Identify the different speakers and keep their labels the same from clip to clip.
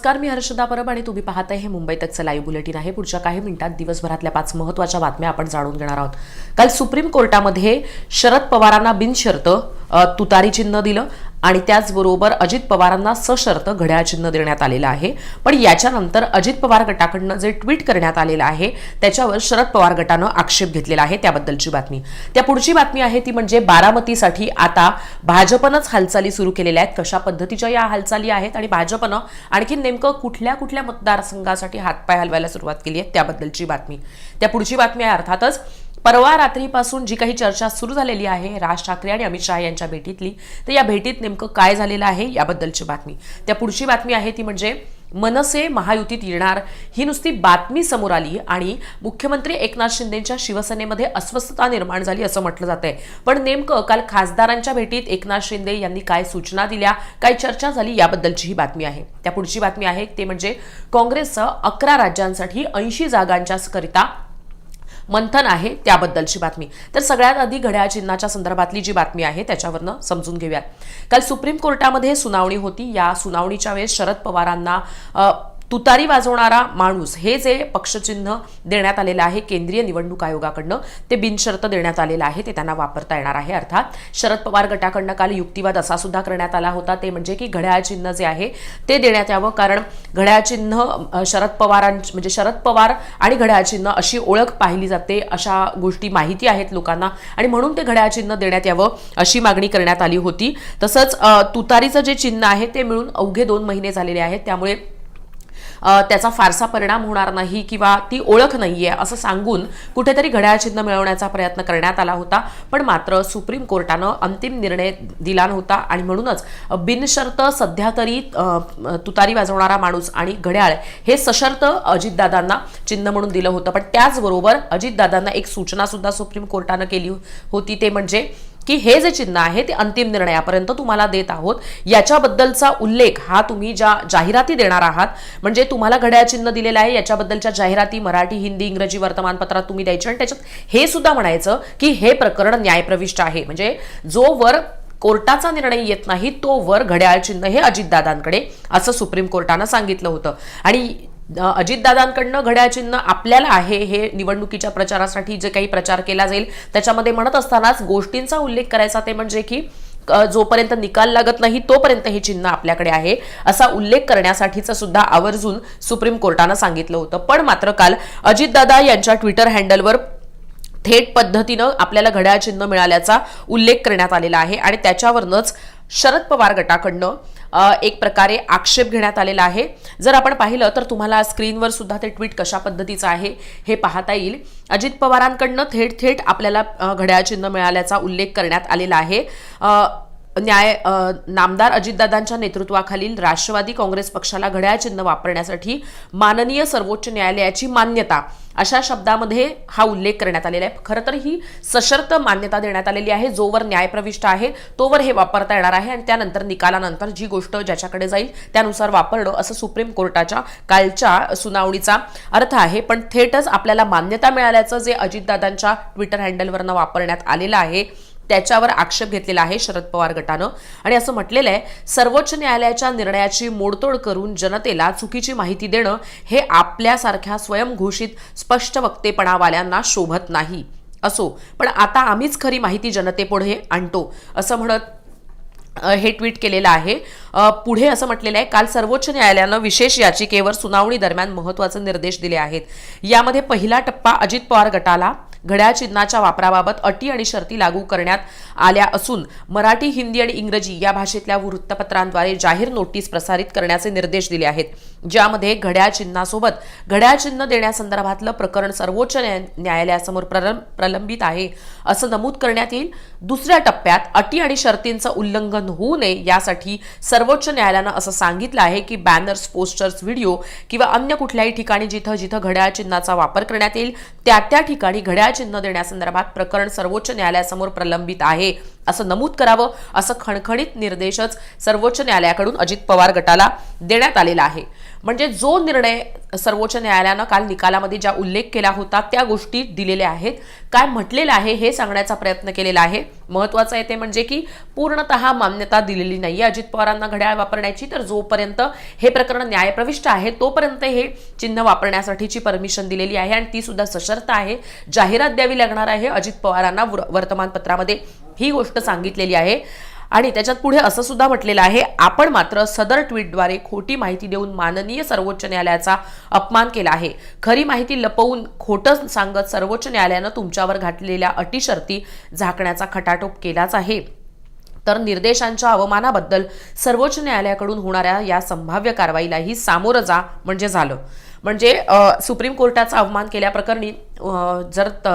Speaker 1: नमस्कार मी हर्षदा परब आणि तुम्ही पाहताय हे मुंबई तकचं लाईव्ह बुलेटिन आहे. पुढच्या काही मिनिटात दिवसभरातल्या पाच महत्त्वाच्या बातम्या आपण जाणून घेणार आहोत. काल सुप्रीम कोर्टामध्ये शरद पवारांना बिनशर्त तुतारी चिन्ह दिलं. आणि त्याचबरोबर अजित पवारांना सशर्त घड्याळ चिन्ह देण्यात आलेलं आहे. पण याच्यानंतर अजित पवार गटाकडनं जे ट्विट करण्यात आलेलं आहे त्याच्यावर शरद पवार गटानं आक्षेप घेतलेला आहे त्याबद्दलची बातमी. त्या पुढची बातमी आहे ती म्हणजे बारामतीसाठी आता भाजपनंच हालचाली सुरू केलेल्या आहेत. कशा पद्धतीच्या या हालचाली आहेत आणि भाजपनं आणखी नेमकं कुठल्या कुठल्या मतदारसंघासाठी हातपाय हलवायला सुरुवात केली आहे त्याबद्दलची बातमी. त्या पुढची बातमी आहे अर्थातच परवा रात्रीपासून जी काही चर्चा सुरू झालेली आहे राज ठाकरे आणि अमित शहा यांच्या भेटीतली तर या भेटीत नेमकं काय झालेलं आहे याबद्दलची बातमी. त्या पुढची बातमी आहे ती म्हणजे मनसे महायुतीत येणार ही नुसती बातमी समोर आली आणि मुख्यमंत्री एकनाथ शिंदेच्या शिवसेनेमध्ये अस्वस्थता निर्माण झाली असं म्हटलं जात आहे पण नेमकं काल खासदारांच्या भेटीत एकनाथ शिंदे यांनी काय सूचना दिल्या काय चर्चा झाली याबद्दलची ही बातमी आहे. त्या पुढची बातमी आहे ते म्हणजे काँग्रेसचं अकरा राज्यांसाठी ऐंशी जागांच्या करिता मंथन आहे त्याबद्दलची बातमी. तर सगळ्यात आधी घड्याळ चिन्हाच्या संदर्भातली जी बातमी आहे त्याच्यावरनं समजून घेऊयात. काल सुप्रीम कोर्टामध्ये सुनावणी होती. या सुनावणीच्या वेळेस शरद पवारांना तुतारी वाजवणारा माणूस हे जे पक्षचिन्ह देण्यात आलेलं आहे केंद्रीय निवडणूक आयोगाकडनं ते बिनशर्त देण्यात आलेलं आहे ते त्यांना वापरता येणार आहे. अर्थात शरद पवार गटाकडनं काल युक्तिवाद असा सुद्धा करण्यात आला होता. ते म्हणजे की घड्याळ चिन्ह जे आहे ते देण्यात यावं. कारण घड्याळ चिन्ह शरद पवारां म्हणजे शरद पवार आणि घड्याळ चिन्ह अशी ओळख पाहिली जाते अशा गोष्टी माहिती आहेत लोकांना. आणि म्हणून ते घड्याळ चिन्ह देण्यात यावं अशी मागणी करण्यात आली होती. तसंच तुतारीचं जे चिन्ह आहे ते मिळून अवघे दोन महिने झालेले आहेत. त्यामुळे त्याचा फारसा परिणाम होणार नाही किंवा ती ओळख नाही आहे असं सांगून कुठेतरी घड्याळ चिन्ह मिळवण्याचा प्रयत्न करण्यात आला होता. पण मात्र सुप्रीम कोर्टानं अंतिम निर्णय दिला नव्हता आणि म्हणूनच बिनशर्त सध्या तरी तुतारी वाजवणारा माणूस आणि घड्याळ हे सशर्त अजितदादांना चिन्ह म्हणून दिलं होतं. पण त्याचबरोबर अजितदादांना एक सूचना सुद्धा सुप्रीम कोर्टानं केली होती. ते म्हणजे की हे जे चिन्ह आहे ते अंतिम निर्णयापर्यंत तुम्हाला देत आहोत. याच्याबद्दलचा उल्लेख हा तुम्ही ज्या जाहिराती देणार आहात म्हणजे तुम्हाला घड्याळ चिन्ह दिलेलं आहे याच्याबद्दलच्या जाहिराती मराठी हिंदी इंग्रजी वर्तमानपत्रात तुम्ही द्यायचे आणि त्याच्यात हे सुद्धा म्हणायचं की हे प्रकरण न्यायप्रविष्ट आहे. म्हणजे जो वर कोर्टाचा निर्णय येत नाही तो वर घड्याळ चिन्ह हे अजितदादांकडे असं सुप्रीम कोर्टानं सांगितलं होतं. आणि अजितदादांकडनं घड्याळ चिन्ह आपल्याला आहे हे निवडणुकीच्या प्रचारासाठी जे काही प्रचार केला जाईल त्याच्यामध्ये म्हणत असतानाच गोष्टींचा उल्लेख करायचा ते म्हणजे की जोपर्यंत निकाल लागत नाही तोपर्यंत हे चिन्ह आपल्याकडे आहे असा उल्लेख करण्यासाठीचं सुद्धा आवर्जून सुप्रीम कोर्टानं सांगितलं होतं. पण मात्र काल अजितदादा यांच्या ट्विटर हँडलवर थेट पद्धतीनं आपल्याला घड्याळ चिन्ह मिळाल्याचा उल्लेख करण्यात आलेला आहे आणि त्याच्यावरनंच शरद पवार गटाकडनं एक प्रकारे आक्षेप घेण्यात आलेला आहे. जर आपण पाहिलं तर तुम्हाला स्क्रीनवर सुद्धा ते ट्विट कशा पद्धतीचं आहे हे पाहता येईल. अजित पवारांकडनं थेट थेट आपल्याला घड्याळ चिन्ह मिळाल्याचा उल्लेख करण्यात आलेला आहे. न्याय नामदार अजितदादांच्या नेतृत्वाखालील राष्ट्रवादी काँग्रेस पक्षाला घड्याळ चिन्ह वापरण्यासाठी माननीय सर्वोच्च न्यायालयाची मान्यता अशा शब्दामध्ये हा उल्लेख करण्यात आलेला आहे. खरं तर ही सशर्त मान्यता देण्यात आलेली आहे. जोवर न्यायप्रविष्ट आहे तोवर हे वापरता येणार आहे आणि त्यानंतर निकालानंतर जी गोष्ट ज्याच्याकडे जाईल त्यानुसार वापरणं असं सुप्रीम कोर्टाच्या कालच्या सुनावणीचा अर्थ आहे. पण थेटच आपल्याला मान्यता मिळाल्याचं जे अजितदादांच्या ट्विटर हँडलवरनं वापरण्यात आलेलं आहे त्याच्यावर आक्षेप घेतलेला आहे शरद पवार गटानं. आणि असं म्हटलेलं आहे सर्वोच्च न्यायालयाच्या निर्णयाची मोडतोड करून जनतेला चुकीची माहिती देणं हे आपल्यासारख्या स्वयंघोषित स्पष्ट वक्तेपणावाल्यांना शोभत नाही. असो पण आता आम्हीच खरी माहिती जनतेपुढे आणतो असं म्हणत हे ट्विट केलेलं आहे. पुढे असं म्हटलेलं आहे काल सर्वोच्च न्यायालयानं विशेष याचिकेवर सुनावणी दरम्यान महत्त्वाचे निर्देश दिले आहेत. यामध्ये पहिला टप्पा अजित पवार गटाला घड्याळ चिन्हाच्या वापराबाबत अटी आणि शर्ती लागू करण्यात आल्या असून मराठी हिंदी आणि इंग्रजी या भाषेतल्या वृत्तपत्रांद्वारे जाहीर नोटीस प्रसारित करण्याचे निर्देश दिले आहेत. ज्यामध्ये घड्याळ चिन्हासोबत घड्याळ चिन्ह देण्यासंदर्भातलं प्रकरण सर्वोच्च न्याय- न्यायालयासमोर प्रलंबित आहे असं नमूद करण्यात येईल. दुसऱ्या टप्प्यात अटी आणि शर्तींचं उल्लंघन होऊ नये यासाठी सर्वोच्च न्यायालयानं असं सांगितलं आहे की बॅनर्स पोस्टर्स व्हिडिओ किंवा अन्य कुठल्याही ठिकाणी जिथं जिथं घड्याळ चिन्हाचा वापर करण्यात येईल त्या त्या ठिकाणी घड्याळ चिन्ह देण्यासंदर्भात प्रकरण सर्वोच्च न्यायालयासमोर प्रलंबित आहे. असं नमूद करावं असं खणखणीत निर्देशच सर्वोच्च न्यायालयाकडून अजित पवार गटाला देण्यात आलेला आहे. म्हणजे जो निर्णय सर्वोच्च न्यायालयानं काल निकालामध्ये ज्या उल्लेख केला होता त्या गोष्टी दिलेल्या आहेत. काय म्हटलेलं आहे हे सांगण्याचा प्रयत्न केलेला आहे. महत्वाचं आहे ते म्हणजे की पूर्णतः मान्यता दिलेली नाही अजित पवारांना घड्याळ वापरण्याची तर जोपर्यंत हे प्रकरण न्यायप्रविष्ट आहे तोपर्यंत हे चिन्ह वापरण्यासाठीची परमिशन दिलेली आहे आणि ती सुद्धा सशर्त आहे. जाहिरात द्यावी लागणार आहे अजित पवारांना वर्तमानपत्रामध्ये. ही गोष्ट सांगितलेली आहे. आणि त्याच्यात पुढे असं सुद्धा म्हटलेलं आहे आपण मात्र सदर ट्विटद्वारे खोटी माहिती देऊन माननीय सर्वोच्च न्यायालयाचा अपमान केला आहे. खरी माहिती लपवून खोटं सांगत सर्वोच्च न्यायालयानं तुमच्यावर घातलेल्या अटी शर्ती झाकण्याचा खटाटोप केलाच आहे. तर निर्देशांच्या अवमानाबद्दल सर्वोच्च न्यायालयाकडून होणाऱ्या या संभाव्य कारवाईलाही सामोरं जा म्हणजे झालं. म्हणजे सुप्रीम कोर्टाचा अवमान केल्याप्रकरणी जर त-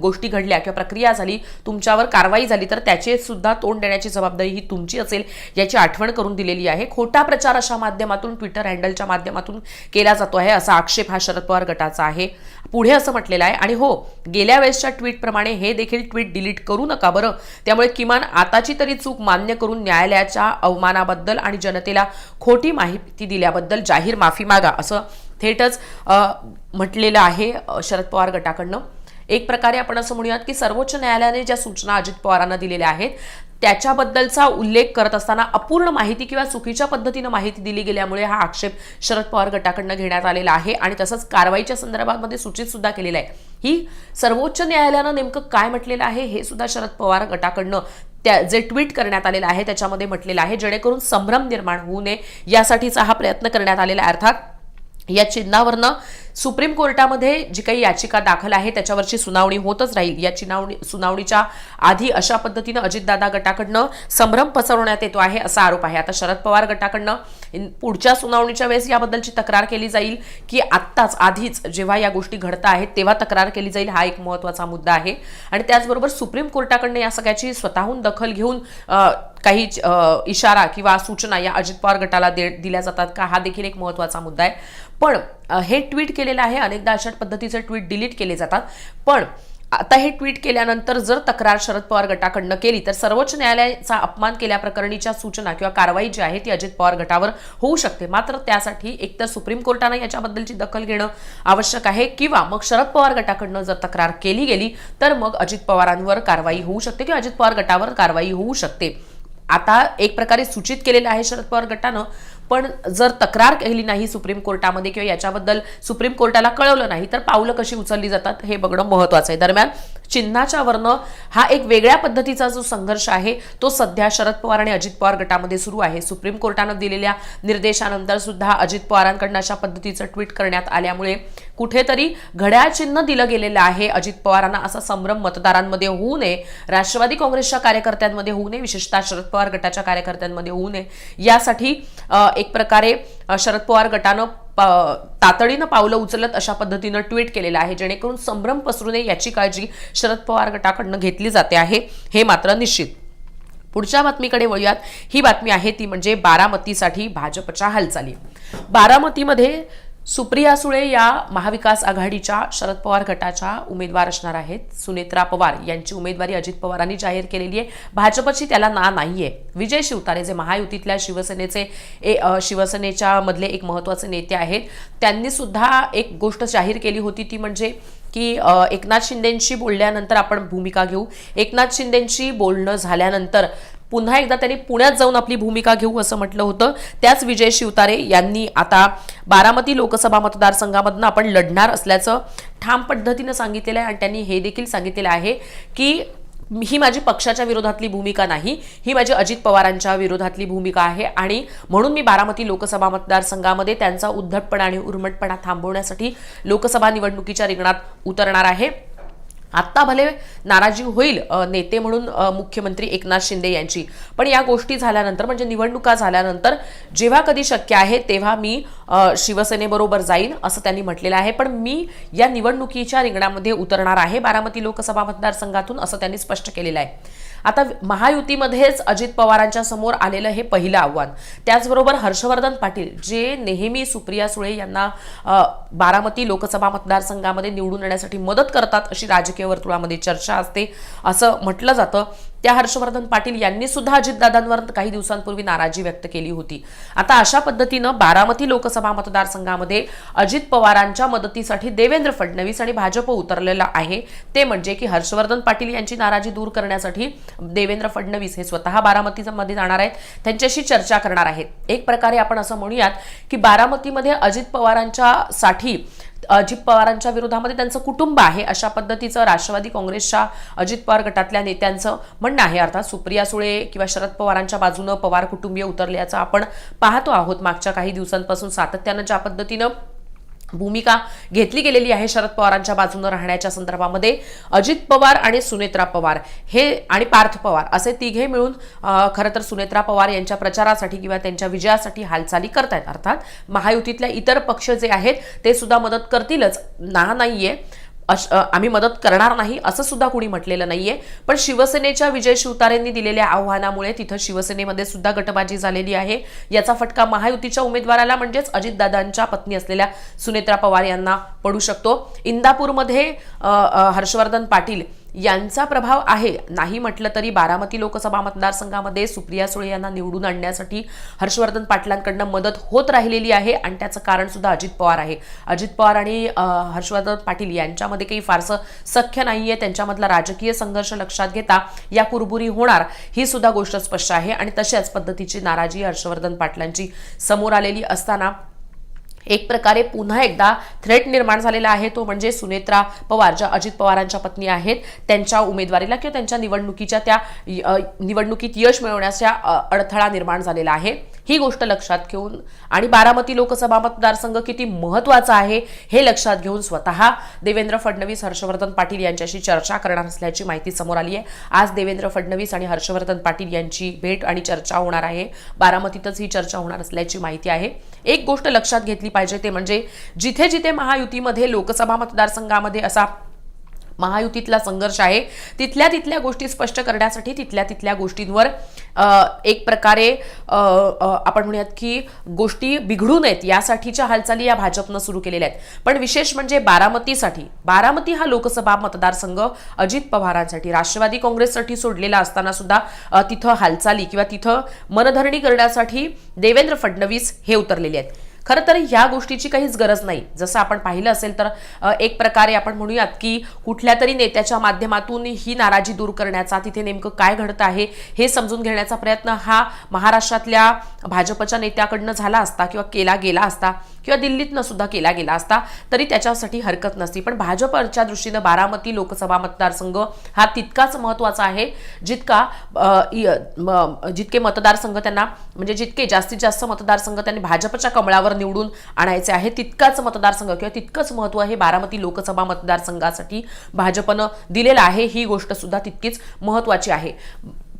Speaker 1: गोष्टी घडल्या किंवा प्रक्रिया झाली तुमच्यावर कारवाई झाली तर त्याचे सुद्धा तोंड देण्याची जबाबदारी ही तुमची असेल याची आठवण करून दिलेली आहे. खोटा प्रचार अशा माध्यमातून ट्विटर हँडलच्या माध्यमातून केला जातो आहे असा आक्षेप हा शरद पवार गटाचा आहे. पुढे असं म्हटलेलं आहे. आणि हो गेल्या वेळेसच्या ट्विटप्रमाणे हे देखील ट्विट डिलीट करू नका बरं. त्यामुळे किमान आताची तरी चूक मान्य करून न्यायालयाच्या अवमानाबद्दल आणि जनतेला खोटी माहिती दिल्याबद्दल जाहीर माफी मागा असं थेटच म्हटलेलं आहे शरद पवार गटाकडनं. एक प्रकारे आपण असं म्हणूयात की सर्वोच्च न्यायालयाने ज्या सूचना अजित पवारांना दिलेल्या आहेत त्याच्याबद्दलचा उल्लेख करत असताना अपूर्ण माहिती किंवा चुकीच्या पद्धतीनं माहिती दिली गेल्यामुळे हा आक्षेप शरद पवार गटाकडनं घेण्यात आलेला आहे आणि तसंच कारवाईच्या संदर्भामध्ये सूचित सुद्धा केलेलं आहे. ही सर्वोच्च न्यायालयानं नेमकं काय म्हटलेलं आहे हे सुद्धा शरद पवार गटाकडनं त्या जे ट्विट करण्यात आलेलं आहे त्याच्यामध्ये म्हटलेलं आहे जेणेकरून संभ्रम निर्माण होऊ नये यासाठीचा हा प्रयत्न करण्यात आलेला आहे. अर्थात या चिन्हावरनं सुप्रीम कोर्टामध्ये जी काही याचिका दाखल आहे त्याच्यावरची सुनावणी होतच राहील. या चिनावणी सुनावणीच्या आधी अशा पद्धतीनं अजितदादा गटाकडनं संभ्रम पसरवण्यात येतो आहे असा आरोप आहे. आता शरद पवार गटाकडनं पुढच्या सुनावणीच्या वेळेस याबद्दलची तक्रार केली जाईल की आत्ताच आधीच जेव्हा या गोष्टी घडता आहेत तेव्हा तक्रार केली जाईल हा एक महत्त्वाचा मुद्दा आहे. आणि त्याचबरोबर सुप्रीम कोर्टाकडनं या सगळ्याची स्वतःहून दखल घेऊन काही इशारा किंवा सूचना या अजित पवार गटाला दे दिल्या जातात का हा देखील एक महत्त्वाचा मुद्दा आहे. पण हे ट्विट केलेलं आहे. अनेकदा अशा पद्धतीचे ट्विट डिलीट केले जातात. पण आता हे ट्विट केल्यानंतर जर तक्रार शरद पवार गटाकडनं केली तर सर्वोच्च न्यायालयाचा अपमान केल्याप्रकरणीच्या सूचना किंवा कारवाई जी आहे ती अजित पवार गटावर होऊ शकते. मात्र त्यासाठी एकतर सुप्रीम कोर्टानं याच्याबद्दलची दखल घेणं आवश्यक आहे किंवा मग शरद पवार गटाकडनं जर तक्रार केली गेली तर मग अजित पवारांवर कारवाई होऊ शकते किंवा अजित पवार गटावर कारवाई होऊ शकते. आता एक प्रकारे सूचित केलेलं आहे शरद पवार गटानं पण जर तक्रार केली नाही सुप्रीम कोर्टामध्ये किंवा याच्याबद्दल सुप्रीम कोर्टाला कळवलं नाही तर पावलं कशी उचलली जातात हे बघणं महत्वाचं आहे. दरम्यान चिन्हाच्या वरनं हा एक वेगळ्या पद्धतीचा जो संघर्ष आहे तो सध्या शरद पवार आणि अजित पवार गटामध्ये सुरू आहे. सुप्रीम कोर्टानं दिलेल्या निर्देशानंतर सुद्धा अजित पवारांकडनं अशा पद्धतीचं ट्विट करण्यात आल्यामुळे कुठेतरी घड्याळ चिन्ह दिलं गेलेलं आहे. अजित पवारांना असा संभ्रम मतदारांमध्ये होऊ नये राष्ट्रवादी काँग्रेसच्या कार्यकर्त्यांमध्ये होऊ नये विशेषतः शरद पवार गटाच्या कार्यकर्त्यांमध्ये होऊ नये. यासाठी एक प्रकारे शरद पवार गटानं तातडीनं पावलं उचलत अशा पद्धतीनं ट्विट केलेलं आहे जेणेकरून संभ्रम पसरू नये याची काळजी शरद पवार गटाकडनं घेतली जाते आहे हे मात्र निश्चित. पुढच्या बातमीकडे वळूयात. ही बातमी आहे ती म्हणजे बारामतीसाठी भाजपच्या हालचाली. बारामतीमध्ये सुप्रिया सुळे या महाविकास आघाडीच्या शरद पवार गटाच्या उमेदवार असणार आहेत. सुनेत्रा पवार यांची उमेदवारी अजित पवारांनी जाहीर केलेली आहे. भाजपची त्याला ना नाहीये. विजय शिवतारे जे महायुतीतल्या शिवसेनेचे ए- शिवसेनेच्या मधले एक महत्त्वाचे नेते आहेत त्यांनी सुद्धा एक गोष्ट जाहीर केली होती ती म्हणजे की एकनाथ शिंदेंशी बोलल्यानंतर आपण भूमिका घेऊ. एकनाथ शिंदेंशी बोलणं झाल्यानंतर पुन्हा एकदा त्यांनी पुण्यात जाऊन आपली भूमिका घेऊ असं म्हटलं होतं. त्याच विजय शिवतारे यांनी आता बारामती लोकसभा मतदारसंघामधनं आपण लढणार असल्याचं ठाम पद्धतीनं सांगितलेलं आहे आणि त्यांनी हे देखील सांगितलेलं आहे की ही माझी पक्षाच्या विरोधातली भूमिका नाही ही माझी अजित पवारांच्या विरोधातली भूमिका आहे आणि म्हणून मी बारामती लोकसभा मतदारसंघामध्ये त्यांचा उद्धटपणा आणि उर्मटपणा थांबवण्यासाठी लोकसभा निवडणुकीच्या रिंगणात उतरणार आहे. आत्ता भले नाराजी होईल नेते म्हणून मुख्यमंत्री एकनाथ शिंदे यांची. पण या गोष्टी झाल्यानंतर म्हणजे निवडणुका झाल्यानंतर जेव्हा कधी शक्य आहे तेव्हा मी शिवसेनेबरोबर जाईन असं त्यांनी म्हटलेलं आहे. पण मी या निवडणुकीच्या रिंगणामध्ये उतरणार आहे बारामती लोकसभा मतदारसंघातून असं त्यांनी स्पष्ट केलेलं आहे. आता महायुतीमध्येच अजित पवारांच्या समोर आलेलं हे पहिलं आव्हान. त्याचबरोबर हर्षवर्धन पाटील जे नेहमी सुप्रिया सुळे यांना बारामती लोकसभा मतदारसंघामध्ये निवडून येण्यासाठी मदत करतात अशी राजकीय वर्तुळामध्ये चर्चा असते असं म्हटलं जातं. त्या हर्षवर्धन पाटील यांनी सुद्धा अजितदादांवर काही दिवसांपूर्वी नाराजी व्यक्त केली होती. आता अशा पद्धतीनं बारामती लोकसभा मतदारसंघामध्ये अजित पवारांच्या मदतीसाठी देवेंद्र फडणवीस आणि भाजप उतरलेला आहे. ते म्हणजे की हर्षवर्धन पाटील यांची नाराजी दूर करण्यासाठी देवेंद्र फडणवीस हे स्वतः बारामतीमध्ये जाणार आहेत. त्यांच्याशी चर्चा करणार आहेत. एक प्रकारे आपण असं म्हणूयात की बारामतीमध्ये अजित पवारांच्या साठी अजित पवारांच्या विरोधामध्ये त्यांचं कुटुंब आहे. अशा पद्धतीचं राष्ट्रवादी काँग्रेसच्या अजित पवार गटातल्या नेत्यांचं म्हणणं आहे. अर्थात सुप्रिया सुळे किंवा शरद पवारांच्या बाजूनं पवार कुटुंबीय उतरल्याचं आपण पाहतो आहोत. मागच्या काही दिवसांपासून सातत्यानं ज्या पद्धतीनं भूमिका घेतली गेलेली आहे शरद पवारांच्या बाजूनं राहण्याच्या संदर्भामध्ये. अजित पवार आणि सुनेत्रा पवार हे आणि पार्थ पवार असे तिघे मिळून खरं तर सुनेत्रा पवार यांच्या प्रचारासाठी किंवा त्यांच्या विजयासाठी हालचाली करतायत. अर्थात महायुतीतल्या इतर पक्ष जे आहेत ते सुद्धा मदत करतीलच. ना नाहीये. आम्ही मदत करणार नाही असं सुद्धा कुणी म्हटलेलं नाहीये. पण शिवसेनेच्या विजय शिवतारेंनी दिलेल्या आव्हानामुळे तिथं शिवसेनेमध्ये सुद्धा गटबाजी झालेली आहे. याचा फटका महायुतीच्या उमेदवाराला म्हणजेच अजितदादांच्या पत्नी असलेल्या सुनेत्रा पवार यांना पडू शकतो. इंदापूरमध्ये हर्षवर्धन पाटील यांचा प्रभाव आहे. नाही म्हटलं तरी बारामती लोकसभा मतदारसंघामध्ये सुप्रिया सुळे यांना निवडून आणण्यासाठी हर्षवर्धन पाटलांकडनं मदत होत राहिलेली आहे आणि त्याचं कारण सुद्धा अजित पवार आहे. अजित पवार आणि हर्षवर्धन पाटील यांच्यामध्ये काही फारसं सख्य नाही आहे त्यांच्यामधला राजकीय संघर्ष लक्षात घेता या कुरबुरी होणार ही सुद्धा गोष्ट स्पष्ट आहे. आणि तशाच पद्धतीची नाराजी हर्षवर्धन पाटलांची समोर आलेली असताना एक प्रकारे पुन्हा एकदा थ्रेट निर्माण झालेला आहे. तो म्हणजे सुनेत्रा पवार ज्या अजित पवारांच्या पत्नी आहेत. त्यांच्या उमेदवारीला किंवा त्यांच्या निवडणुकीच्या त्या निवडणुकीत यश मिळवण्याच्या अडथळा निर्माण झालेला आहे. ही गोष्ट लक्षात घेऊन आणि बारामती लोकसभा मतदारसंघ किती महत्त्वाचा आहे हे लक्षात घेऊन स्वतः देवेंद्र फडणवीस हर्षवर्धन पाटील यांच्याशी चर्चा करणार असल्याची माहिती समोर आली आहे. आज देवेंद्र फडणवीस आणि हर्षवर्धन पाटील यांची भेट आणि चर्चा होणार आहे. बारामतीतच ही चर्चा होणार असल्याची माहिती आहे. एक गोष्ट लक्षात घेतली पाहिजे ते म्हणजे जिथे जिथे महायुतीमध्ये लोकसभा मतदारसंघामध्ये असा महायुतीतला संघर्ष आहे. तिथल्या तिथल्या गोष्टी स्पष्ट करण्यासाठी तिथल्या तिथल्या गोष्टींवर एक प्रकारे आपण म्हणूयात की गोष्टी बिघडू नयेत. यासाठीच्या हालचाली या भाजपनं सुरू केलेल्या आहेत. पण विशेष म्हणजे बारामतीसाठी बारामती हा लोकसभा मतदारसंघ अजित पवारांसाठी राष्ट्रवादी काँग्रेससाठी सोडलेला असताना सुद्धा तिथं हालचाली किंवा तिथं मनधरणी करण्यासाठी देवेंद्र फडणवीस हे उतरलेले आहेत. खरं तर या गोष्टीची काहीच गरज नाही. जसं आपण पाहिलं असेल तर एक प्रकारे आपण म्हणूयात की कुठल्या तरी नेत्याच्या माध्यमातून ही नाराजी दूर करण्याचा तिथे नेमकं काय घडत आहे हे समजून घेण्याचा प्रयत्न हा महाराष्ट्रातल्या भाजपच्या नेत्याकडनं झाला असता किंवा केला गेला असता किंवा दिल्लीतनं सुद्धा केला गेला असता तरी त्याच्यासाठी हरकत नसती. पण भाजपच्या दृष्टीनं बारामती लोकसभा मतदारसंघ हा तितकाच महत्त्वाचा आहे जितका म- जितके मतदारसंघ त्यांना म्हणजे जितके जास्तीत जास्त मतदारसंघ त्यांनी भाजपच्या कमळावर निवडून आणायचे आहे. तितकाच मतदारसंघ किंवा तितकंच महत्त्व हे बारामती लोकसभा मतदारसंघासाठी भाजपनं दिलेलं आहे. ही गोष्ट सुद्धा तितकीच महत्वाची आहे.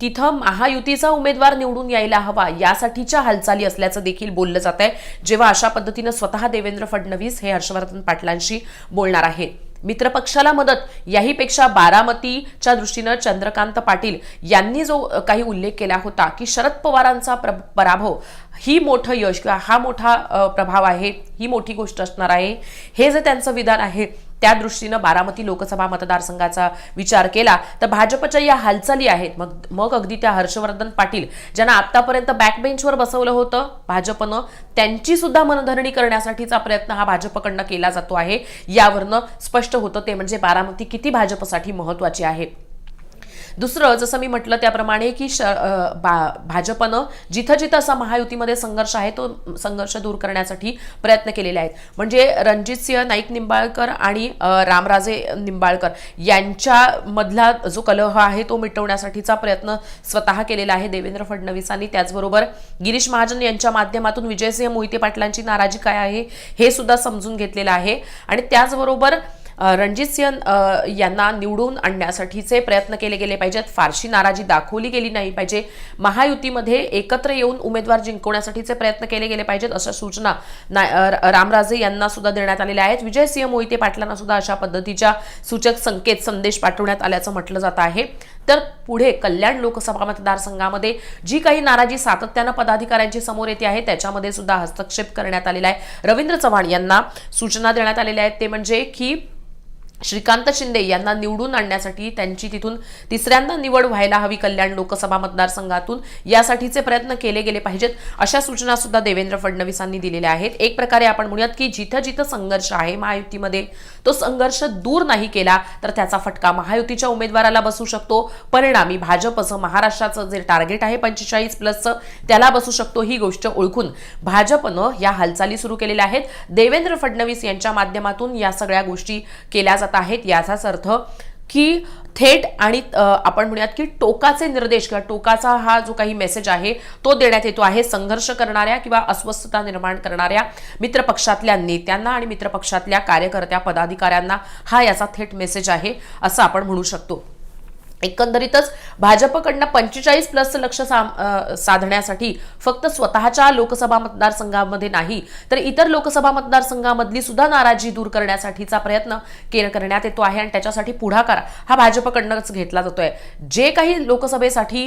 Speaker 1: तिथं महायुतीचा उमेदवार निवडून यायला हवा यासाठीच्या हालचाली असल्याचं देखील बोललं जात आहे जेव्हा अशा पद्धतीनं स्वतः देवेंद्र फडणवीस हे हर्षवर्धन पाटलांशी बोलणार आहेत. मित्रपक्षाला मदत. याहीपेक्षा बारामतीच्या दृष्टीनं चंद्रकांत पाटील यांनी जो काही उल्लेख केला होता की शरद पवारांचा प्र- पराभव ही मोठं यश किंवा हा मोठा प्रभाव आहे ही मोठी गोष्ट असणार आहे हे जे त्यांचं विधान आहे त्या दृष्टीनं बारामती लोकसभा मतदारसंघाचा विचार केला तर भाजपच्या या हालचाली आहेत. मग मग अगदी त्या हर्षवर्धन पाटील ज्यांना आतापर्यंत बॅकबेंचवर बसवलं होतं भाजपनं त्यांची सुद्धा मनधरणी करण्यासाठीचा प्रयत्न हा भाजपकडनं केला जातो आहे. यावरनं स्पष्ट होतं ते म्हणजे बारामती किती भाजपसाठी महत्वाची आहे. दुसरं जसं मी म्हटलं त्याप्रमाणे की श बा- भाजपनं जिथं जिथं असा महायुतीमध्ये संघर्ष आहे तो संघर्ष दूर करण्यासाठी प्रयत्न केलेले आहेत. म्हणजे रणजितसिंह नाईक निंबाळकर आणि रामराजे निंबाळकर यांच्यामधला जो कलह आहे तो मिटवण्यासाठीचा प्रयत्न स्वतः केलेला आहे देवेंद्र फडणवीसांनी. त्याचबरोबर गिरीश महाजन यांच्या माध्यमातून विजयसिंह मोहिते पाटलांची नाराजी काय आहे हे सुद्धा समजून घेतलेलं आहे. आणि त्याचबरोबर रणजित सिंह यांना निवडून आणण्यासाठीचे प्रयत्न केले गेले पाहिजेत. फारशी नाराजी दाखवली गेली नाही पाहिजे. महायुतीमध्ये एकत्र येऊन उमेदवार जिंकवण्यासाठीचे प्रयत्न केले गेले पाहिजेत अशा सूचना ना- रामराजे यांना सुद्धा देण्यात आलेल्या आहेत. विजयसिंह मोहिते पाटलांना सुद्धा अशा पद्धतीच्या सूचक संकेत संदेश पाठवण्यात आल्याचं म्हटलं जात आहे. तर पुढे कल्याण लोकसभा मतदारसंघामध्ये जी काही नाराजी सातत्यानं पदाधिकाऱ्यांची समोर येते आहे त्याच्यामध्ये सुद्धा हस्तक्षेप करण्यात आलेला आहे. रवींद्र चव्हाण यांना सूचना देण्यात आलेल्या आहेत. ते म्हणजे की श्रीकांत शिंदे यांना निवडून आणण्यासाठी त्यांची तिथून तिसऱ्यांदा निवड व्हायला हवी कल्याण लोकसभा मतदारसंघातून. यासाठीचे प्रयत्न केले गेले पाहिजेत. अशा सूचना सुद्धा देवेंद्र फडणवीसांनी दिलेल्या आहेत. एक प्रकारे आपण म्हणूयात की जिथं जिथं संघर्ष आहे महायुतीमध्ये तो संघर्ष दूर नाही केला तर त्याचा फटका महायुतीच्या उमेदवाराला बसू शकतो. परिणामी भाजपचं महाराष्ट्राचं जे टार्गेट आहे पंचेचाळीस प्लसचं त्याला बसू शकतो ही गोष्ट ओळखून भाजपनं या हालचाली सुरू केलेल्या आहेत. देवेंद्र फडणवीस यांच्या माध्यमातून या सगळ्या गोष्टी केल्या जात आहेत. याचाच अर्थ की थेट आणि आपण म्हणूयात की टोकाचे निर्देश किंवा टोकाचा हा जो काही मेसेज आहे तो देण्यात येतो आहे संघर्ष करणाऱ्या किंवा अस्वस्थता निर्माण करणाऱ्या मित्रपक्षातल्या नेत्यांना आणि मित्रपक्षातल्या कार्यकर्त्या पदाधिकाऱ्यांना हा याचा थेट मेसेज आहे असं आपण म्हणू शकतो. एकंदरीतच भाजपकडनं पंचेचाळीस प्लस लक्ष साधण्यासाठी फक्त स्वतःच्या लोकसभा मतदारसंघामध्ये नाही तर इतर लोकसभा मतदारसंघामधली सुद्धा नाराजी दूर करण्यासाठीचा प्रयत्न केर करण्यात येतो आहे आणि त्याच्यासाठी पुढाकार हा भाजपकडनंच घेतला जातोय. जे काही लोकसभेसाठी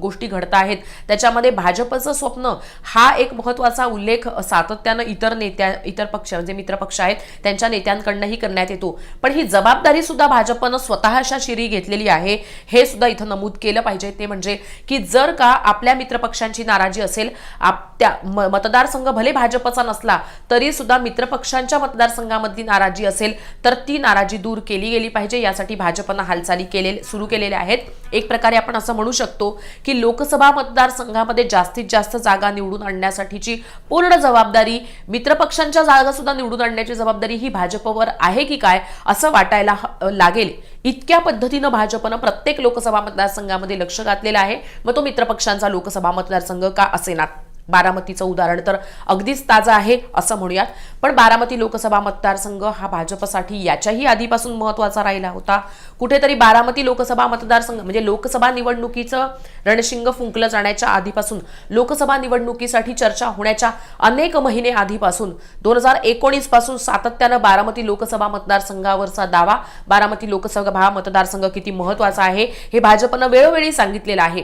Speaker 1: गोष्टी घडत आहेत त्याच्यामध्ये भाजपचं स्वप्न हा एक महत्त्वाचा उल्लेख सातत्यानं इतर नेत्या इतर पक्ष म्हणजे मित्रपक्ष आहेत त्यांच्या नेत्यांकडनंही करण्यात येतो. पण ही जबाबदारी सुद्धा भाजपनं स्वतःच्या शिरी घेतलेली आहे. हे सुद्धा इथं नमूद केलं पाहिजे. ते म्हणजे की जर का आपल्या मित्रपक्षांची नाराजी असेल आप त्या मतदारसंघ भले भाजपचा नसला तरी सुद्धा मित्रपक्षांच्या मतदारसंघामधली नाराजी असेल तर ती नाराजी दूर केली गेली पाहिजे. यासाठी भाजपनं हालचाली केले सुरू केलेल्या आहेत. एक प्रकारे आपण असं म्हणू शकतो की लोकसभा मतदारसंघामध्ये जास्तीत जास्त जागा निवडून आणण्यासाठीची पूर्ण जबाबदारी मित्रपक्षांच्या जागा सुद्धा निवडून आणण्याची जबाबदारी ही भाजपवर आहे की काय असं वाटायला लागेल. इतक्या पद्धतीनं भाजपनं प्रत्येक लोकसभा मतदारसंघामध्ये लक्ष घातलेलं आहे. मग तो मित्रपक्षांचा लोकसभा मतदारसंघ का असेना बारामतीचं उदाहरण तर अगदीच ताजं आहे असं म्हणूयात. पण बारामती लोकसभा मतदारसंघ हा भाजपसाठी याच्याही आधीपासून महत्त्वाचा राहिला होता. कुठेतरी बारामती लोकसभा मतदारसंघ म्हणजे लोकसभा निवडणुकीचं रणशिंग फुंकलं जाण्याच्या आधीपासून लोकसभा निवडणुकीसाठी चर्चा होण्याच्या अनेक महिने आधीपासून दोन हजार एकोणीसपासून सातत्यानं बारामती लोकसभा मतदारसंघावरचा दावा बारामती लोकसभा मतदारसंघ किती महत्त्वाचा आहे हे भाजपनं वेळोवेळी सांगितलेलं आहे.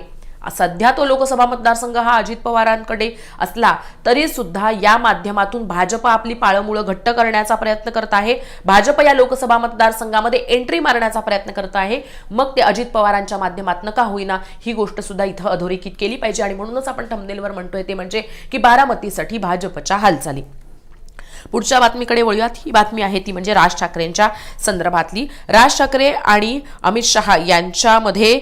Speaker 1: सध्या तो लोकसभा मतदारसंघ हा अजित पवारांकडे असला तरी सुद्धा या माध्यमातून भाजप आपली पाळमुळं घट्ट करण्याचा प्रयत्न करत आहे. भाजप या लोकसभा मतदारसंघामध्ये एंट्री मारण्याचा प्रयत्न करत आहे. मग ते अजित पवारांच्या माध्यमातून का होईना ही गोष्ट सुद्धा इथं अधोरेखित केली पाहिजे आणि म्हणूनच आपण थंबनेलवर म्हणतोय ते म्हणजे की बारामतीसाठी भाजपच्या हालचाली. पुढच्या बातमीकडे वळूयात. ही बातमी आहे ती म्हणजे राज ठाकरेंच्या संदर्भातली. राज ठाकरे आणि अमित शहा यांच्यामध्ये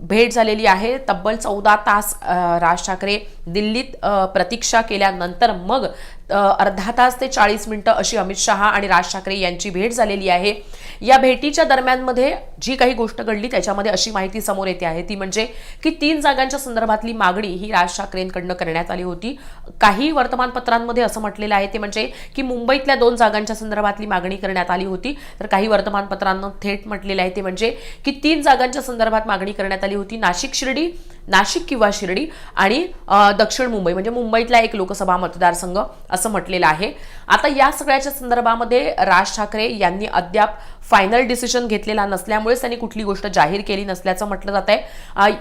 Speaker 1: भेट झालेली आहे. तब्बल चौदा तास राज ठाकरे दिल्लीत प्रतीक्षा केल्यानंतर मग अर्धा तास ते चाळीस मिनिटं अशी अमित शहा आणि राज ठाकरे यांची भेट झालेली आहे. या भेटीच्या दरम्यानमध्ये जी काही गोष्ट घडली त्याच्यामध्ये अशी माहिती समोर येते आहे. ती म्हणजे की तीन जागांच्या संदर्भातली मागणी ही राज ठाकरेंकडनं करण्यात आली होती. काही वर्तमानपत्रांमध्ये असं म्हटलेलं आहे ते म्हणजे की मुंबईतल्या दोन जागांच्या संदर्भातली मागणी करण्यात आली होती. तर काही वर्तमानपत्रांना थेट म्हटलेलं आहे ते म्हणजे की तीन जागांच्या संदर्भात मागणी करण्यात आली होती. नाशिक शिर्डी नाशिक किंवा शिर्डी आणि दक्षिण मुंबई म्हणजे मुंबईतला एक लोकसभा मतदारसंघ असं म्हटलेलं आहे. आता या सगळ्याच्या संदर्भामध्ये राज ठाकरे यांनी अद्याप फायनल डिसिजन घेतलेला नसल्यामुळेच त्यांनी कुठली गोष्ट जाहीर केली नसल्याचं म्हटलं जात आहे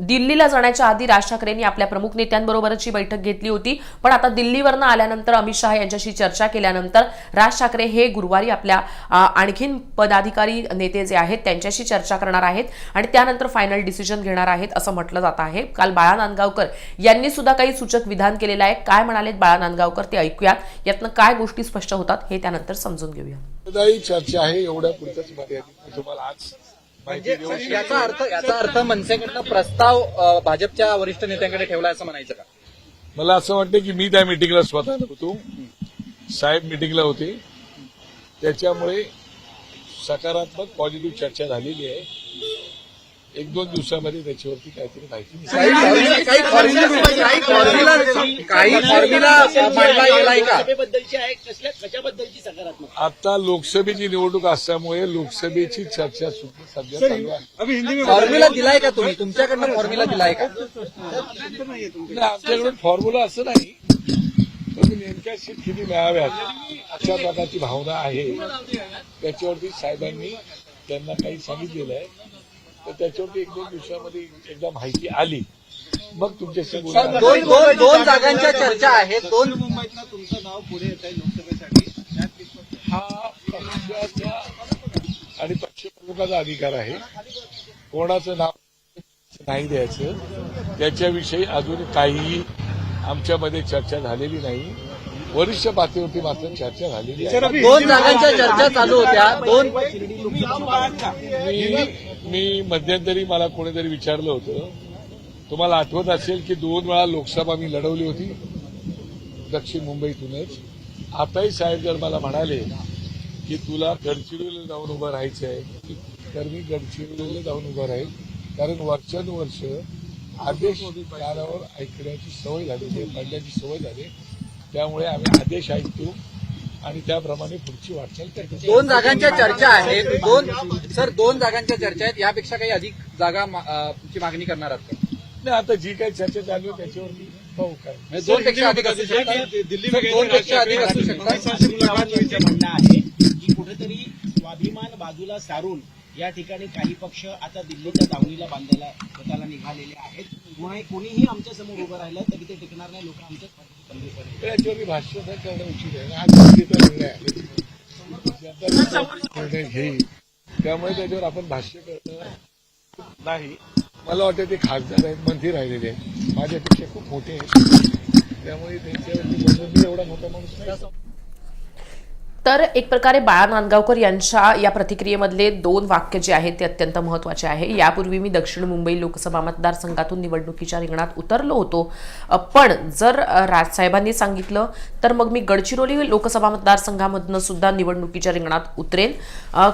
Speaker 1: दिल्लीला जाण्याच्या आधी राज ठाकरेंनी आपल्या प्रमुख नेत्यांबरोबरची बैठक घेतली होती. पण आता दिल्लीवरनं आल्यानंतर अमित शहा यांच्याशी चर्चा केल्यानंतर राज ठाकरे हे गुरुवारी आपल्या आणखीन पदाधिकारी नेते जे आहेत त्यांच्याशी चर्चा करणार आहेत आणि त्यानंतर फायनल डिसिजन घेणार आहेत असं म्हटलं जात आहे. काल बाळा नांदगावकर यांनी सुद्धा काही सूचक विधान केलेलं आहे. काय म्हणालेत बाळा नांदगावकर ते ऐकूयात. यातनं काय गोष्टी स्पष्ट होतात हे त्यानंतर समजून घेऊया.
Speaker 2: चर्चा आहे एवढ्या तुम्हाला आज
Speaker 3: म्हणजे याचा अर्थ याचा अर्थ मनसेकडनं प्रस्ताव भाजपच्या वरिष्ठ नेत्यांकडे ठेवला असं म्हणायचं का?
Speaker 2: मला असं वाटतं की मी त्या मिटिंगला स्वतः नव्हतो. साहेब मिटिंगला होते. त्याच्यामुळे सकारात्मक पॉझिटिव्ह चर्चा झालेली आहे. एक दोन दिवसामध्ये त्याच्यावरती काहीतरी माहिती.
Speaker 3: काही फॉर्म्युला काही फॉर्म्युला काही फॉर्म्युला मांडला गेलाय का?
Speaker 4: सभेबद्दलची आहे कसल्या कशाबद्दलची सकारात्मक?
Speaker 2: आता लोकसभेची निवडणूक असल्यामुळे लोकसभेची चर्चा सुद्धा सध्या चालू आहे.
Speaker 3: फॉर्म्युला दिलाय का तुम्ही? तुमच्याकडनं फॉर्म्युला दिलाय का?
Speaker 2: आमच्याकडून फॉर्म्युला असं नाही. पण नेमक्या सीट किती मिळाव्यात अशा प्रकारची भावना आहे. त्याच्यावरती साहेबांनी त्यांना काही सांगितलेलं आहे. तर त्याच्यावरती एक दोन दिवसामध्ये एकदा माहिती आली. मग तुमच्याशी
Speaker 3: दोन दोन दोन जागांच्या चर्चा आहेत. दोन
Speaker 2: हा पक्षाच्या आणि पक्षप्रमुखाचा अधिकार आहे. कोणाचं नाव नाही द्यायचं. त्याच्याविषयी अजून काहीही आमच्यामध्ये चर्चा झालेली नाही. वरिष्ठ पातळीवरती मात्र चर्चा झालेली आहे.
Speaker 3: दोन जागांच्या चर्चा चालू होत्या. दोन
Speaker 2: मी मध्यंतरी मला कोणीतरी विचारलं होतं. तुम्हाला आठवत असेल की दोन वेळा लोकसभा मी लढवली होती दक्षिण मुंबईतूनच. आताही साहेब जर मला म्हणाले की तुला गडचिरोलीला जाऊन उभं राहायचं आहे तर मी गडचिरोलीला जाऊन उभं राहील. कारण वर्षानुवर्ष आदेश कानावर ऐकण्याची सवय झालेली आहे पडण्याची सवय झाली. त्यामुळे आम्ही आदेश ऐकतो. आणि त्याप्रमाणे पुढची वाटचाल करतो
Speaker 3: दोन जागांच्या चर्चा आहेत. दोन सर दोन जागांच्या चर्चा आहेत. यापेक्षा काही अधिक जागा ची मागणी करणार आहात?
Speaker 2: नाही आता जी काही चर्चा चालू आहे त्याच्यावरती पाहू काय.
Speaker 3: म्हणजे दोन पेक्षा अधिक असू शकतात. दोन पेक्षा अधिक असू शकतात.
Speaker 4: म्हणणं आहे की कुठेतरी स्वाभिमान बाजूला सारून या ठिकाणी काही पक्ष आता दिल्लीच्या दावणीला बांधायला स्वतःला निघालेले आहेत. कोणी कोणीही आमच्यासमोर उभं राहिलं तरी ते टिकणार नाही. लोक
Speaker 2: याच्यावरती भाष्य करणं उचित आहे. हा जनतेचा निर्णय आहे. जनता निर्णय घेईल त्यामुळे त्याच्यावर आपण भाष्य करणं नाही मला वाटतं ते खासदार आहेत मंत्री राहिलेले आहेत. माझ्यापेक्षा खूप मोठे आहेत. त्यामुळे त्यांच्यावरती एवढा मोठा माणूस नाही.
Speaker 1: तर एक प्रकारे बाळा नांदगावकर यांच्या या प्रतिक्रियेमधले दोन वाक्य जे आहेत ते अत्यंत महत्त्वाचे आहे. यापूर्वी मी दक्षिण मुंबई लोकसभा मतदारसंघातून निवडणुकीच्या रिंगणात उतरलो होतो. पण जर राजसाहेबांनी सांगितलं तर मग मी गडचिरोली लोकसभा मतदारसंघामधनं सुद्धा निवडणुकीच्या रिंगणात उतरेन.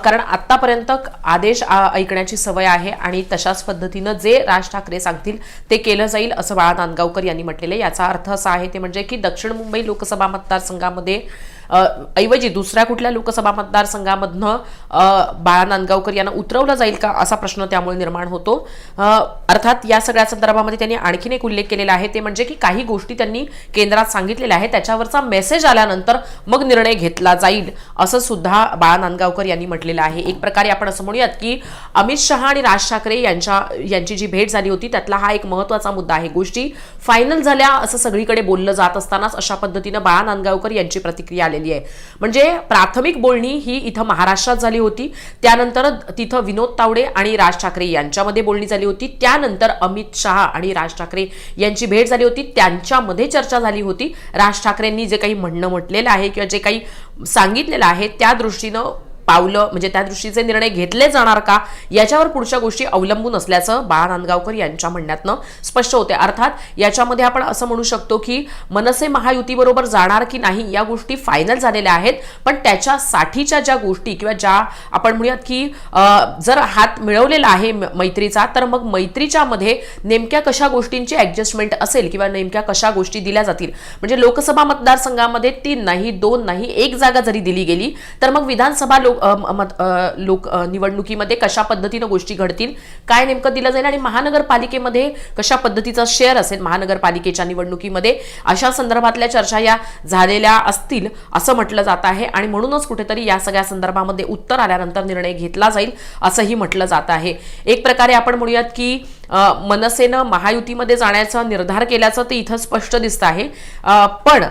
Speaker 1: कारण आत्तापर्यंत आदेश ऐकण्याची सवय आहे आणि तशाच पद्धतीनं जे राज ठाकरे सांगतील ते केलं जाईल असं बाळा नांदगावकर यांनी म्हटलेलं आहे. याचा अर्थ असा आहे ते म्हणजे की दक्षिण मुंबई लोकसभा मतदारसंघामध्ये ऐवजी दुसऱ्या कुठल्या लोकसभा मतदारसंघामधनं बाळा नांदगावकर यांना उतरवलं जाईल का असा प्रश्न त्यामुळे निर्माण होतो. अर्थात या सगळ्या संदर्भामध्ये त्यांनी आणखीन एक उल्लेख केलेला आहे ते म्हणजे की काही गोष्टी त्यांनी केंद्रात सांगितलेल्या आहेत त्याच्यावरचा मेसेज आल्यानंतर मग निर्णय घेतला जाईल असं सुद्धा बाळा नांदगावकर यांनी म्हटलेलं आहे. एक प्रकारे आपण असं म्हणूयात की अमित शहा आणि राज ठाकरे यांच्या यांची जी भेट झाली होती त्यातला हा एक महत्त्वाचा मुद्दा आहे. गोष्टी फायनल झाल्या असं सगळीकडे बोललं जात असतानाच अशा पद्धतीनं बाळा नांदगावकर यांची प्रतिक्रिया आलेली आहे. म्हणजे प्राथमिक बोलणी ही इथं महाराष्ट्रात झाली होती. त्यानंतर तिथं विनोद तावडे आणि राज ठाकरे यांच्यामध्ये बोलणी झाली होती. त्यानंतर अमित शहा आणि राज ठाकरे यांची भेट झाली होती. त्यांच्यामध्ये चर्चा झाली होती. राज ठाकरेंनी जे काही म्हणणं म्हटलेलं आहे किंवा जे काही सांगितलेलं आहे त्या दृष्टीनं पावलं म्हणजे त्या दृष्टीचे निर्णय घेतले जाणार का? याच्यावर पुढच्या गोष्टी अवलंबून असल्याचं बाळा नांदगावकर यांच्या म्हणण्यातनं स्पष्ट होते. अर्थात याच्यामध्ये आपण असं म्हणू शकतो की मनसे महायुतीबरोबर जाणार की नाही या गोष्टी फायनल झालेल्या आहेत. पण त्याच्यासाठीच्या ज्या गोष्टी किंवा ज्या आपण म्हणूयात की जर हात मिळवलेला आहे मैत्रीचा तर मग मैत्रीच्या मध्ये नेमक्या कशा गोष्टींची ऍडजस्टमेंट असेल किंवा नेमक्या कशा गोष्टी दिल्या जातील? म्हणजे लोकसभा मतदारसंघामध्ये तीन नाही दोन नाही एक जागा जरी दिली गेली तर मग विधानसभा लोक लोक निवडणुकीमध्ये कशा पद्धतीनं गोष्टी घडतील काय नेमकं दिलं जाईल आणि महानगरपालिकेमध्ये कशा पद्धतीचा शेअर असेल महानगरपालिकेच्या निवडणुकीमध्ये अशा संदर्भातल्या चर्चा या झालेल्या असतील असं म्हटलं जात आहे. आणि म्हणूनच कुठेतरी या सगळ्या संदर्भामध्ये उत्तर आल्यानंतर निर्णय घेतला जाईल असंही म्हटलं जात आहे. एक प्रकारे आपण म्हणूयात की मनसेनं महायुतीमध्ये जाण्याचा निर्धार केल्याचं ते इथं स्पष्ट दिसतं आहे. पण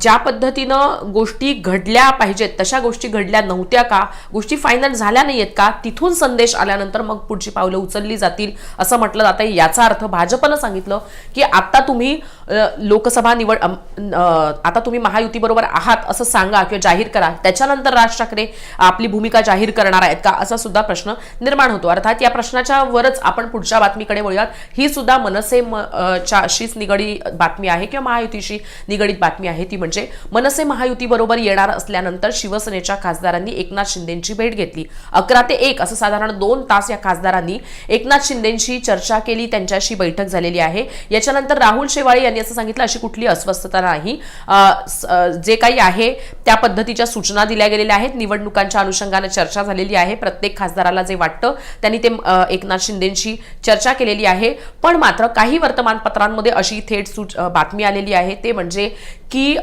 Speaker 1: ज्या पद्धतीनं गोष्टी घडल्या पाहिजेत तशा गोष्टी घडल्या नव्हत्या का? गोष्टी फायनल झाल्या नाहीयेत का? तिथून संदेश आल्यानंतर मग पुढची पावलं उचलली जातील असं म्हटलं जात आहे याचा अर्थ भाजपनं सांगितलं की आता तुम्ही लोकसभा निवड आता तुम्ही महायुतीबरोबर आहात असं सांगा किंवा जाहीर करा. त्याच्यानंतर राज ठाकरे आपली भूमिका जाहीर करणार आहेत का? असा सुद्धा प्रश्न निर्माण होतो. अर्थात या प्रश्नाच्या वरच आपण पुढच्या बातमी बातमीकडे वळूयात ही सुद्धा मनसे म- निगडी च्याशीच निगडीत बातमी आहे किंवा महायुतीशी निगडीत बातमी आहे ती म्हणजे मनसे महायुती बरोबर येणार असल्यानंतर शिवसेनेच्या खासदारांनी एकनाथ शिंदेंची भेट घेतली. अकरा ते एक असं साधारण दोन तास या खासदारांनी एकनाथ शिंदेंशी चर्चा केली त्यांच्याशी बैठक झालेली आहे. याच्यानंतर राहुल शेवाळे यांनी असं सांगितलं अशी कुठली अस्वस्थता नाही. जे काही आहे त्या पद्धतीच्या सूचना दिल्या गेलेल्या आहेत. निवडणुकांच्या अनुषंगाने चर्चा झालेली आहे. प्रत्येक खासदाराला जे वाटतं त्यांनी ते एकनाथ शिंदेंशी चर्चा केलेली आहे. पण मात्र काही वर्तमानपत्रांमध्ये अशी थेट सूच बातमी आलेली आहे. ते म्हणजे की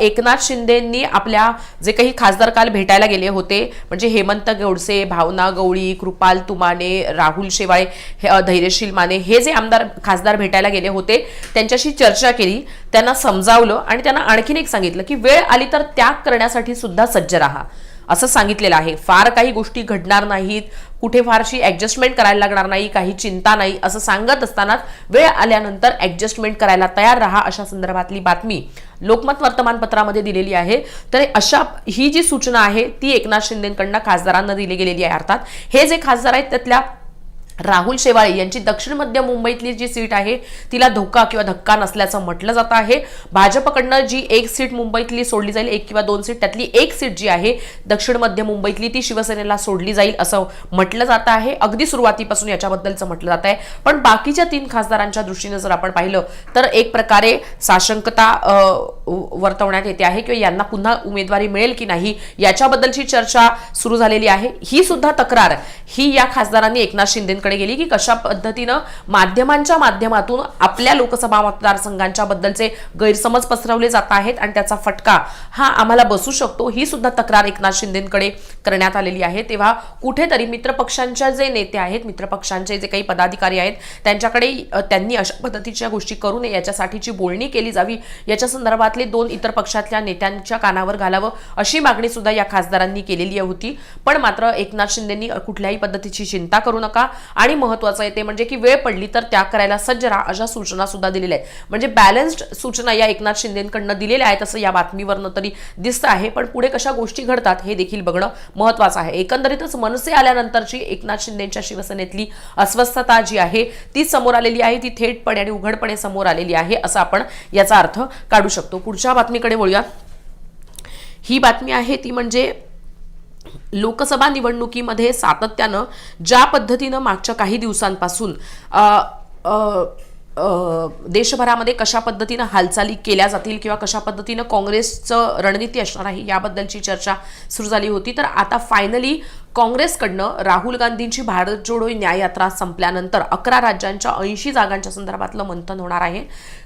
Speaker 1: एकनाथ शिंदेंनी आपल्या जे काही खासदार काल भेटायला गेले होते म्हणजे हेमंत गोडसे भावना गवळी कृपाल तुमाने राहुल शेवाळे हे धैर्यशील माने हे जे आमदार खासदार भेटायला गेले होते त्यांच्याशी चर्चा केली त्यांना समजावलं आणि त्यांना आणखीन एक सांगितलं की वेळ आली तर त्याग करण्यासाठी सुद्धा सज्ज राहा. असं सांगितलेलं आहे. फार काही गोष्टी घडणार नाहीत. कुठे फारशी ॲडजस्टमेंट करायला लागणार नाही. काही चिंता नाही असं सांगत असतानाच वेळ आल्यानंतर ॲडजस्टमेंट करायला तयार राहा अशा संदर्भातली बातमी लोकमत वर्तमानपत्रामध्ये दिलेली आहे. तर अशा ही जी सूचना आहे ती एकनाथ शिंदेकडनं खासदारांना दिली गेलेली आहे. अर्थात हे जे खासदार आहेत त्यातल्या राहुल शेवाळे यांची दक्षिण मध्य मुंबईतली जी सीट आहे तिला धोका किंवा धक्का नसल्याचं म्हटलं जात आहे. भाजपकडनं जी एक सीट मुंबईतली सोडली जाईल एक किंवा दोन सीट त्यातली एक सीट जी आहे दक्षिण मध्य मुंबईतली ती शिवसेनेला सोडली जाईल असं म्हटलं जात आहे. अगदी सुरुवातीपासून याच्याबद्दलचं म्हटलं जात आहे. पण बाकीच्या तीन खासदारांच्या दृष्टीनं जर आपण पाहिलं तर एक प्रकारे साशंकता वर्तवण्यात येते आहे किंवा यांना पुन्हा उमेदवारी मिळेल की नाही याच्याबद्दलची चर्चा सुरू झालेली आहे. ही सुद्धा तक्रार ही या खासदारांनी एकनाथ शिंदेकडे गेली की कशा पद्धतीनं माध्यमांच्या माध्यमातून आपल्या लोकसभा मतदारसंघांच्या बद्दलचे गैरसमज पसरवले जात आहेत आणि त्याचा फटका हा आम्हाला बसू शकतो. ही सुद्धा तक्रार एकनाथ शिंदेकडे करण्यात आलेली आहे. तेव्हा कुठेतरी मित्रपक्षांच्या जे नेते आहेत मित्रपक्षांचे जे काही पदाधिकारी आहेत त्यांच्याकडे त्यांनी अशा पद्धतीच्या गोष्टी करू नये याच्यासाठीची बोलणी केली जावी. याच्या संदर्भात संदर्भातले दोन इतर पक्षातल्या नेत्यांच्या कानावर घालावं अशी मागणी सुद्धा या खासदारांनी केलेली होती. पण मात्र एकनाथ शिंदेंनी कुठल्याही पद्धतीची चिंता करू नका. आणि महत्वाचं आहे ते म्हणजे की वेळ पडली तर त्याग करायला सज्ज राहा अशा सूचना सुद्धा दिलेल्या आहेत. म्हणजे बॅलन्स्ड सूचना या एकनाथ शिंदेकडनं दिलेल्या आहेत असं या बातमीवरनं तरी दिसतं आहे. पण पुढे कशा गोष्टी घडतात हे देखील बघणं महत्वाचं आहे. एकंदरीतच मनसे आल्यानंतरची एकनाथ शिंदेच्या शिवसेनेतली अस्वस्थता जी आहे ती समोर आलेली आहे ती थेटपणे आणि उघडपणे समोर आलेली आहे असं आपण याचा अर्थ काढू शकतो. पुढच्या बातमीकडे वळूया. ही बातमी आहे ती म्हणजे लोकसभा निवडणुकीमध्ये सातत्यानं ज्या पद्धतीनं मागच्या काही दिवसांपासून देशभरामध्ये कशा पद्धतीनं हालचाली केल्या जातील किंवा कशा पद्धतीनं काँग्रेसचं रणनीती असणार आहे याबद्दलची चर्चा सुरू झाली होती. तर आता फायनली काँग्रेसकडनं राहुल गांधींची भारत जोडो न्याय यात्रा संपल्यानंतर अकरा राज्यांच्या ऐंशी जागांच्या संदर्भातलं मंथन होणार आहे.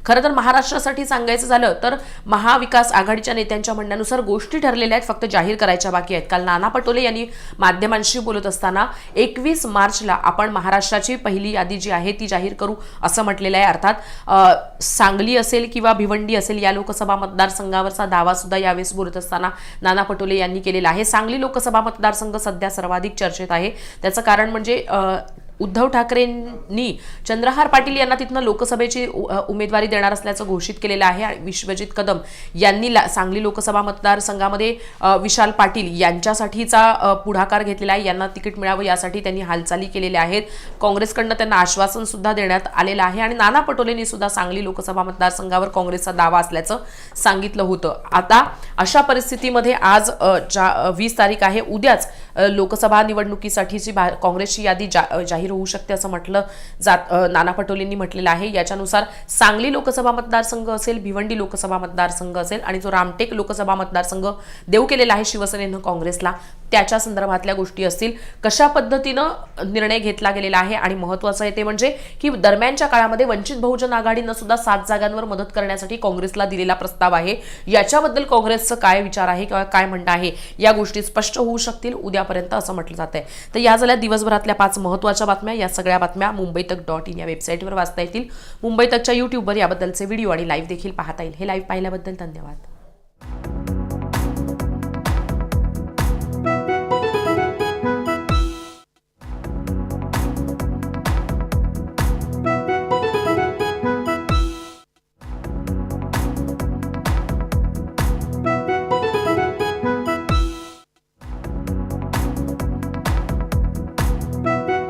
Speaker 1: खरं तर महाराष्ट्रासाठी सांगायचं झालं तर महाविकास आघाडीच्या नेत्यांच्या म्हणण्यानुसार गोष्टी ठरलेल्या आहेत फक्त जाहीर करायच्या बाकी आहेत. काल नाना पटोले यांनी माध्यमांशी बोलत असताना एकवीस मार्चला आपण महाराष्ट्राची पहिली यादी जी आहे ती जाहीर करू असं म्हटलेलं आहे. अर्थात सांगली असेल किंवा भिवंडी असेल या लोकसभा मतदारसंघावरचा दावा सुद्धा यावेळेस बोलत असताना नाना पटोले यांनी केलेला आहे. सांगली लोकसभा मतदारसंघ सध्या सर्वाधिक चर्चेत आहे. त्याचं कारण म्हणजे उद्धव ठाकरेंनी चंद्रहार पाटील यांना तिथनं लोकसभेची उमेदवारी देणार असल्याचं घोषित केलेलं आहे आणि विश्वजित कदम यांनी ला- सांगली लोकसभा मतदारसंघामध्ये विशाल पाटील यांच्यासाठीचा पुढाकार घेतलेला आहे. यांना तिकीट मिळावं यासाठी त्यांनी हालचाली केलेल्या आहेत. काँग्रेसकडनं त्यांना आश्वासन सुद्धा देण्यात आलेलं आहे आणि नाना पटोलेंनी सुद्धा सांगली लोकसभा मतदारसंघावर काँग्रेसचा दावा असल्याचं सांगितलं होतं. आता अशा परिस्थितीमध्ये आज ज्या वीस तारीख आहे उद्याच लोकसभा निवडणुकीसाठीची भा- काँग्रेसची यादी जा- जाहीर होऊ शकते असं म्हटलं जात नाना पटोलेंनी म्हटलेलं आहे. याच्यानुसार सांगली लोकसभा मतदारसंघ असेल भिवंडी लोकसभा मतदारसंघ असेल आणि जो रामटेक लोकसभा मतदारसंघ देऊ केलेला आहे शिवसेनेनं काँग्रेसला त्याच्या संदर्भातल्या गोष्टी असतील. कशा पद्धतीनं निर्णय घेतला गेलेला आहे आणि महत्वाचं आहे ते म्हणजे की दरम्यानच्या काळामध्ये वंचित बहुजन आघाडीनं सुद्धा सात जागांवर मदत करण्यासाठी काँग्रेसला दिलेला प्रस्ताव आहे. याच्याबद्दल काँग्रेसचं काय विचार आहे किंवा काय म्हणणं आहे या गोष्टी स्पष्ट होऊ शकतील. उद्या उद्यापर्यंत असं म्हटलं जात आहे तर या झाल्या दिवसभरातल्या पाच महत्त्वाच्या बातम्या. या सगळ्या बातम्या मुंबई तक डॉट इन या वेबसाईटवर वाचता येतील. मुंबई तकच्या युट्यूबवर याबद्दलचे व्हिडिओ आणि लाईव्ह देखील पाहता येईल. हे लाईव्ह पाहिल्याबद्दल धन्यवाद.